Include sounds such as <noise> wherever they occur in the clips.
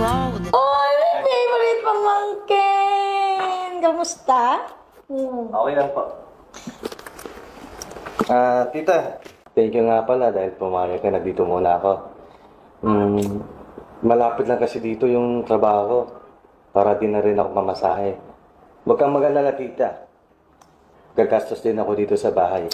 the Oy, my favorite pamangkin! Kamusta? Hmm. Okay lang po. Ah, tita. Thank you nga pala dahil pumayag ka na dito muna ako. Hmm, malapit lang kasi dito yung trabaho ko. Para din na rin ako mamasahe. Huwag kang mag-alala, tita. Gagastos din ako dito sa bahay.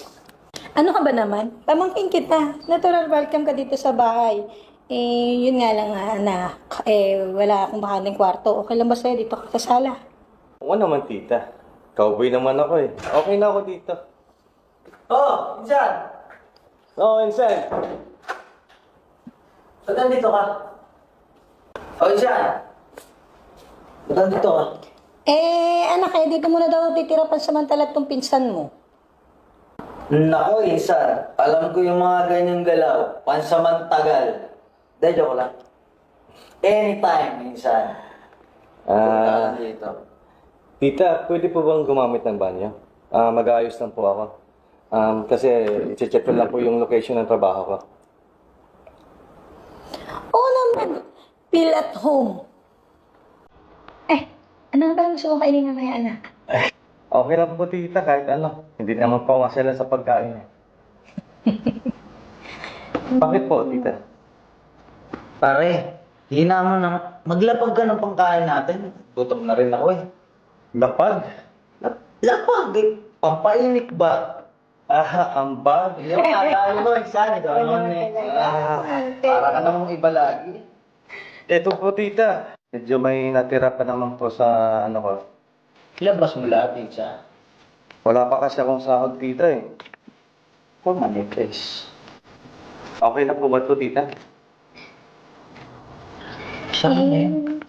Ano ka ba naman? Pamangkin kita. Natural welcome ka dito sa bahay. Eh, yun nga lang nga, anak. Eh, wala akong bakaling kwarto. Okay lang ba sa'yo dito ka sa sala? Oo naman, tita. Cowboy naman ako eh. Okay na ako dito. Oh, Insan! Oo, oh, Insan. Ba't nandito ka? Oh, Insan! Ba't nandito ka? Eh, anak, eh, dito muna daw titira pansamantala tong pinsan mo. Nako, Insan. Alam ko yung mga ganyang galaw. Pansamantagal. Dahil joke lang. Anytime, Insan. Punta Ah, ka dito. tita, pwede po bang gumamit ng banyo? Ah, mag-aayos lang po ako. Um, kasi i-check ko lang po yung location ng trabaho ko. Oo naman. Feel at home. Eh, ano ba gusto mo kainin ng mga anak? <laughs> Okay lang po, tita, kahit ano. Hindi naman po masala sa pagkain. eh. <laughs> Bakit po, tita? Pare, di naman na maglapag ka ng pangkain natin. Gutom na rin ako eh. Lapag? Lap- Lapag eh. Pampainik ba? <laughs> Ah, ambag. Hindi mo kakalo mo, Insan. Ito naman eh. Ah, Para ka namang iba lagi. Ito po, tita. Medyo may natira pa naman po sa ano ko. Labas mo lahat, Insan. Wala pa kasi akong sahod, tita eh. Money, please. Okay na po ba ito, tita? Saan na yun?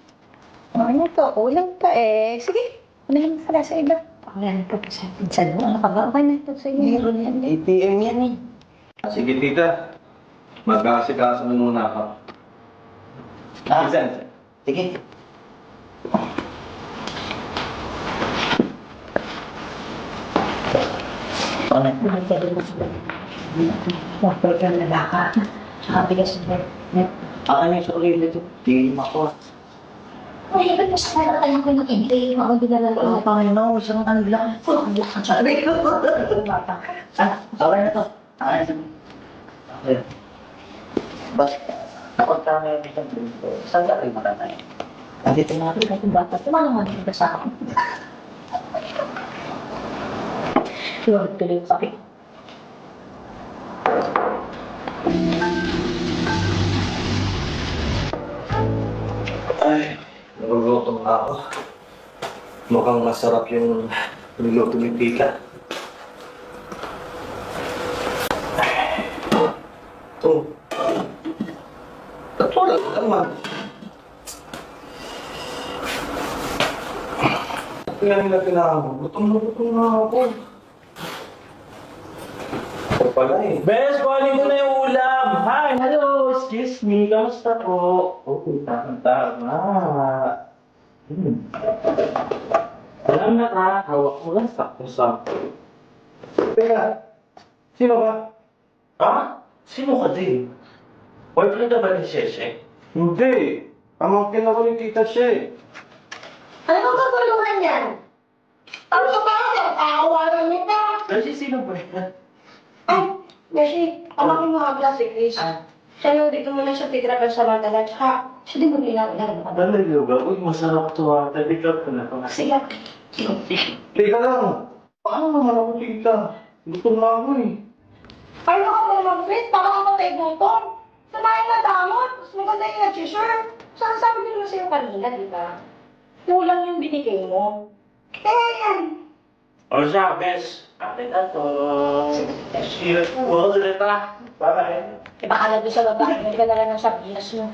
Ano to? Ulang pa eh. Sige, ano lang pala sa iba? Wala na po sa pinsan mo. Ano ka ba? Okay na ito sa inyo. Meron yan. ATM yan eh. Sige, tita. Mag-aasikaso na muna ako. Ah, Minsan. sige. Ano? Mag-program na baka. Sabi ka sa Na yung sarili ko. Tingin mo ako. Ay, ba't mo sa kaya kaya ko yung hindi? Ako dinala Oh, Panginoon, isang ano lang. Sabi ko. Ah, okay na to. Okay na. Okay. Bas, napunta na yung isang dito. Saan ka rin maramay? Andito na ako. Ay, bata. Tumanong mo sa akin. Lord, tuloy sa akin. Mukhang masarap yung niluto ni tita. Oh. Ba't wala naman? Ngayon na tinawag. Gutom na gutom na ako. Ito pala eh. Bes, kuhanin mo na yung ulam. Hi, hello, excuse me, kamusta po? Okay, tama, tama. Hmm. Salamat ha, hawak mo lang, sakto-sakto. Teka, sino ka? Ha? Sino ka din? Boyfriend ka ba ni Sheshe? Hindi. Pamangkin ako ni Tita She. Ano bang katulungan yan? Ano ka ba? Aawaran nito. Kasi sino ba yan? Ay, Beshi, anak ko mga klase, Chris. Siya yung dito muna siya titira pa sa mga talat. Ha? Siya din mo nilang Talaga ba? Uy, masarap to ha. Talikap ko na to. Sige. Teka lang. Paano naman ako tita? Gutom na ako eh. Paano ka mo mag-fit? Baka ka matay motor. Sanayin na damot. Mas maganda yung nag-share. Saan sabi ko naman sa'yo kanina, di ba? Kulang yung binigay mo. Kaya yan. O siya, Bes. Atin na to. Shit, wala na ta. Bye. Baka doon sa babae, may ka na lang ng sabinas mo.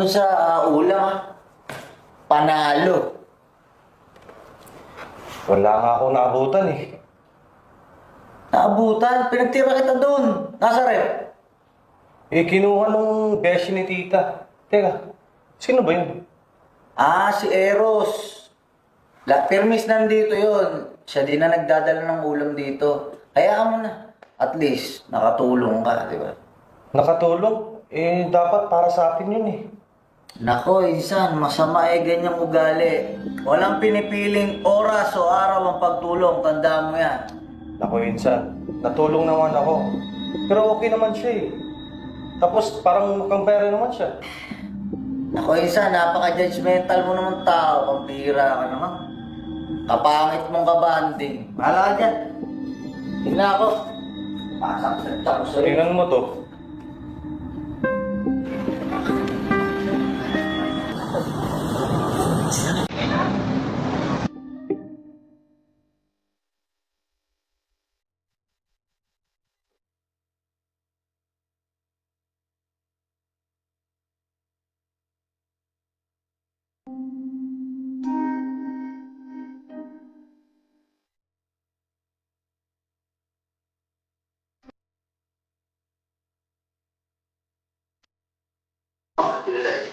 Dun sa ah, ulam. ah. Panalo. Wala nga ako naabutan eh. Naabutan, pinagtira kita dun. Nasa rep. Eh, kinuha nung beshi ni tita. Teka, sino ba yun? Ah, si Eros. La, Permis nandito yon. Siya din na nagdadala ng ulam dito. Kaya mo na. At least, nakatulong ka, di ba? Nakatulong? Eh, dapat para sa atin yun eh. Nako, insan, masama eh ganyang ugali. Walang pinipiling oras o araw ang pagtulong, tandaan mo yan. Naku, insan. Natulong naman ako. Pero okay naman siya eh. Tapos parang mukhang pera naman siya. Nako, insan, napaka-judgmental mo naman tao. Pampira ka naman. Kapangit mong kabanding. Mahala ka dyan. Tingnan ako. Pasang sa rin. Tingnan mo to.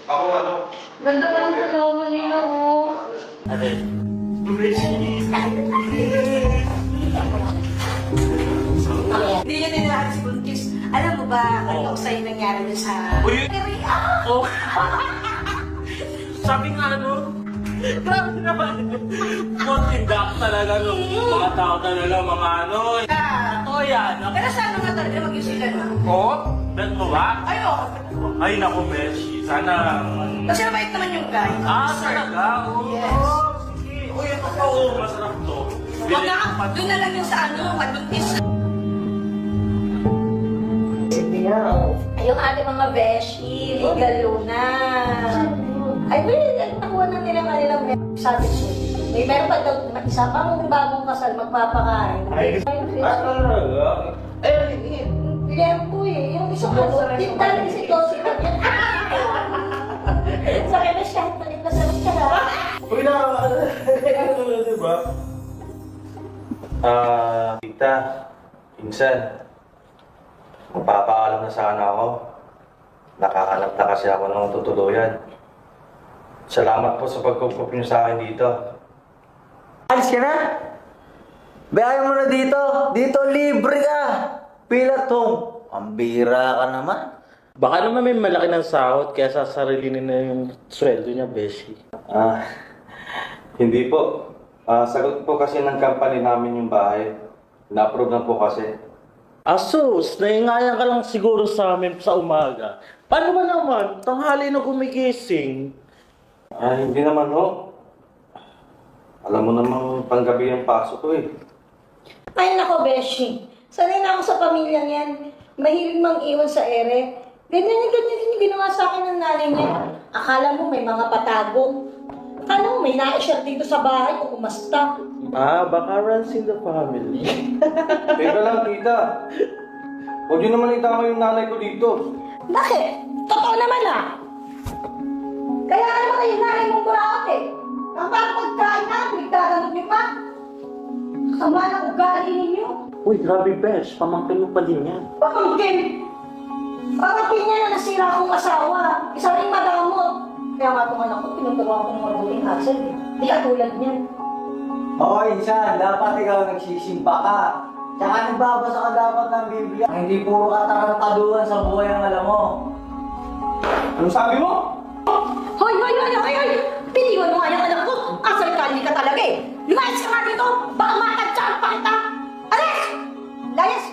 Ganda pa ng kasama nila, oh. Hindi niya ninilaan si Buntis. Alam mo ba, ano sa'yo nangyari niya sa... Uy! Ah! Oh. Sabi nga ano, grabe naman. Kontindak talaga no. Mga tao talaga, mga ano. Ah, Ito yan. Pero sana nga talaga mag sila na. Oh? Bet mo ba? Ay, oo. Ay, naku, Beshi. Sana... Kasi mabait naman yung guy. Ah, talaga? Oo. Yes. Sige. Uy, ito pa, oh. Masarap to. Huwag na, doon na lang yung sa ano, magbuntis. Ay, yung ating mga beshi, legal na. Ay, well, nakuha na nila kanilang sabi siya. May meron pa daw isa pang bagong kasal magpapakain. Ay, ah, talaga? Eh, Bigyan ko eh. Yung isang ano, yung dali si Tosi na yan. <laughs> Sa kanya siya, balik na sa siya. Uy, na, ano, di ba? Ah, tita, insan. Magpapaalam na sana ako. Nakahanap na kasi ako ng tutuluyan. Salamat po sa pagkukup niyo sa akin dito. Alis ka na? Bayayan mo na dito. Dito libre ka. Pila tong. Ang bira ka naman. Baka naman may malaki ng sahod kaya sasarilinin na yung sweldo niya, Beshi. Ah, hindi po. Ah, sagot po kasi ng company namin yung bahay. Na-approve na po kasi. Asus, naingayan ka lang siguro sa amin sa umaga. Paano ba naman? Tanghali na gumigising. Ah, hindi naman ho. Alam mo namang panggabi ang pasok ko eh. Ay nako, Beshi. Sanay na ako sa pamilyang yan. Mahilig mang iwan sa ere. Ganyan yung ganyan din yung ginawa sa akin ng nanay niya. Akala mo may mga patago. Akala mo may na-share dito sa bahay o kumasta. Ah, baka runs in the family. <laughs> Teka lang, tita. Huwag niyo naman itama yung nanay ko dito. Bakit? Totoo naman ah. Kaya naman kayo nanay mong burakot eh. Ang parang pagkain na, nagdadamot niyo pa. Sama ng ugali ninyo. Uy, grabe, Besh. Pamangkin mo pa din yan. Pamangkin! Pamangkin niya na nasira akong asawa. Isa rin madamot. Kaya nga itong anak ko, tinuturuan ko ng mabuting eh. Di katulad niyan. Oo, insan. Dapat ikaw nagsisimba ka. Tsaka nagbabasa ka dapat ng Biblia. Hindi puro katarantaduhan sa buhay ang alam mo. Anong sabi mo? Hoy, hoy, hoy, hoy, hoy! Piniwan mo nga yung anak ko! Asal kali ka talaga eh! Lumayas ka nga dito! Baka matadyan pa kita! Alis! Layas!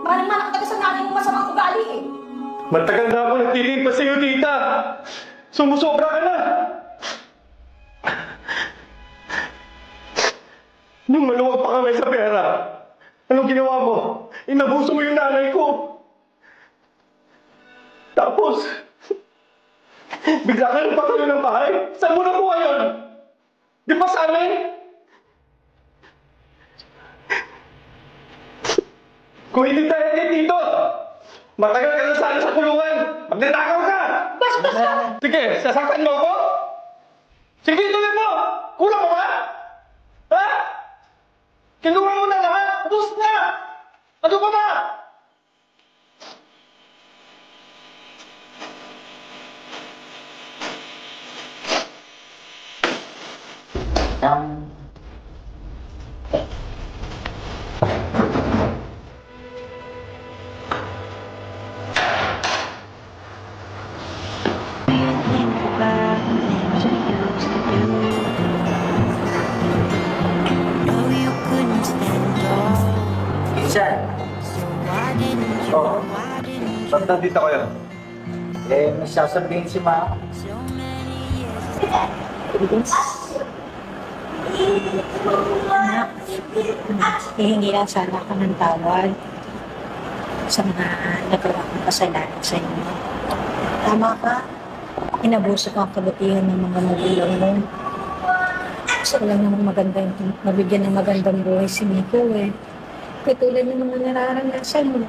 Manang-manak ka sa nanay mo masamang ugali eh! Matagal na ako nagtitingin pa sa'yo, tita. Sumusobra ka na. Nung maluwag pa kami sa pera, anong ginawa mo? Inabuso mo yung nanay ko. Tapos, bigla ka nagpatuloy ng bahay. Saan mo nakuha yun? Di ba sa amin? Kung hindi tayo dito, matagal ka na sana sa kulungan. Magnanakaw ka! Sige, sasaktan mo ako? Sige, tuloy mo! Kulang mo ba? Ha? Kinuha mo na lahat! Ubus na! Ano pa ba? Tâm Minsan, Oo. Ba't nandito kayo? eh, may sasabihin si Ma. Anak, hihingi lang sana ako ng tawad sa mga nagawa kong kasalanan sa inyo. Tama ka. Inabuso ko ang kabutihan ng mga magulang mo. Gusto ko lang naman maganda yung mabigyan ng magandang buhay si Nico eh. Katulad ng mga nararanasan mo.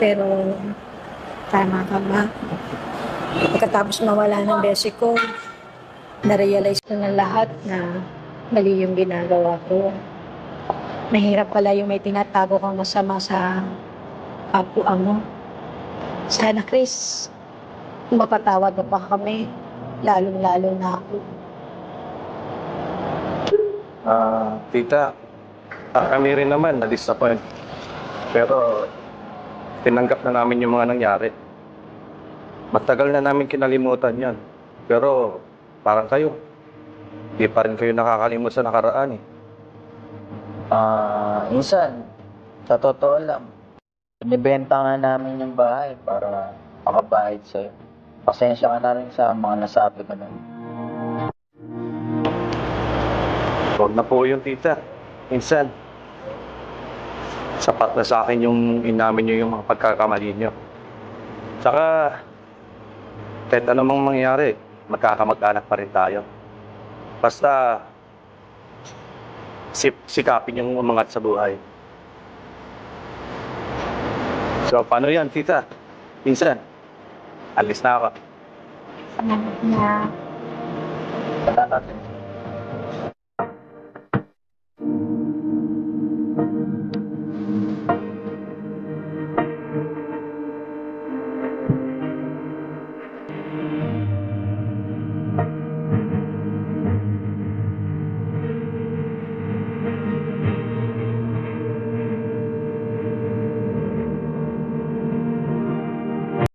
Pero, tama ka ba? Pagkatapos mawala ng besi ko, na-realize ko na lahat na mali yung ginagawa ko. Mahirap pala yung may tinatago kang masama sa kapwa mo. Sana, Chris, mapatawad mo pa kami. Lalong-lalo na ako. Ah, tita, ah, kami rin naman na-disappoint. Pero, tinanggap na namin yung mga nangyari. Matagal na namin kinalimutan yan. Pero, parang kayo, di pa rin kayo nakakalimot sa nakaraan eh. Ah, minsan, sa totoo lang, inibenta nga namin yung bahay para makabahid sa'yo. Pasensya ka na rin sa mga nasabi ko nun. Huwag na po yun, tita. Minsan, sapat na sa akin yung inamin nyo yung mga pagkakamali nyo. Tsaka, kahit anumang mangyari, magkakamag-anak pa rin tayo. Basta, sip, sikapin yung umangat sa buhay. So, paano yan, tita? Minsan, alis na ako. Salamat na.